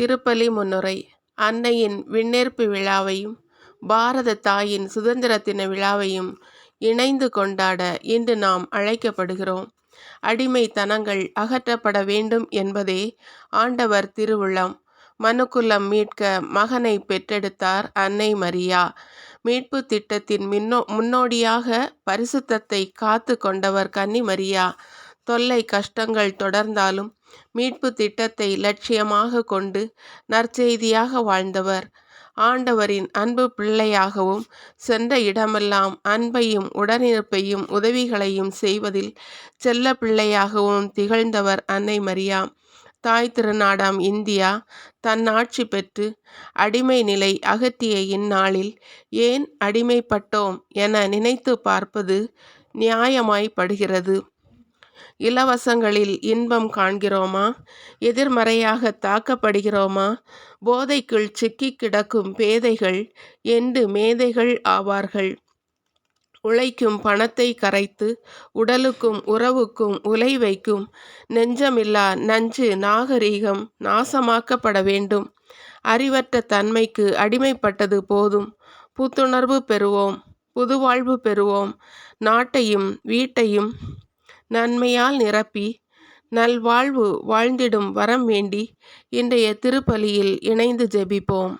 திருப்பலி முன்னுரை அன்னையின் விண்ணேற்பு விழாவையும் பாரத தாயின் சுதந்திர தின விழாவையும் இணைந்து கொண்டாட இன்று நாம் அழைக்கப்படுகிறோம். அடிமைத்தனங்கள் அகற்றப்பட வேண்டும் என்பதே ஆண்டவர் திருவுள்ளம். மனுக்குலம் மீட்க மகனை பெற்றெடுத்தார் அன்னை மரியா. மீட்பு திட்டத்தின் மின்னோ முன்னோடியாக பரிசுத்தத்தை காத்து கொண்டவர் கன்னி மரியா. தொல்லை கஷ்டங்கள் தொடர்ந்தாலும் மீட்பு திட்டத்தை லட்சியமாக கொண்டு நற்செய்தியாக வாழ்ந்தவர். ஆண்டவரின் அன்பு பிள்ளையாகவும் சென்ற இடமெல்லாம் அன்பையும் உடனிருப்பையும் உதவிகளையும் செய்வதில் செல்ல பிள்ளையாகவும் திகழ்ந்தவர் அன்னை மரியா. தாய் திருநாடாம் இந்தியா தன் ஆட்சி பெற்று அடிமை நிலை அகற்றிய இந்நாளில் ஏன் அடிமைப்பட்டோம் என நினைத்து பார்ப்பது நியாயமாய்ப்படுகிறது. இலவசங்களில் இன்பம் காண்கிறோமா? எதிர்மறையாக தாக்கப்படுகிறோமா? போதைக்குள் சிக்கிக் கிடக்கும் பேதைகள் என்று மேதைகள் ஆவார்கள். உழைக்கும் பணத்தை கரைத்து உடலுக்கும் உறவுக்கும் உலை வைக்கும் நெஞ்சமில்லா நஞ்சு நாகரீகம் நாசமாக்கப்பட வேண்டும். அறிவற்ற தன்மைக்கு அடிமைப்பட்டது போதும். புத்துணர்வு பெறுவோம் புதுவாழ்வு பெறுவோம். நாட்டையும் வீட்டையும் நன்மையால் நிரப்பி நல்வாழ்வு வாழ்ந்திடும் வரம் வேண்டி இன்றைய திருப்பலியில் இணைந்து ஜெபிப்போம்.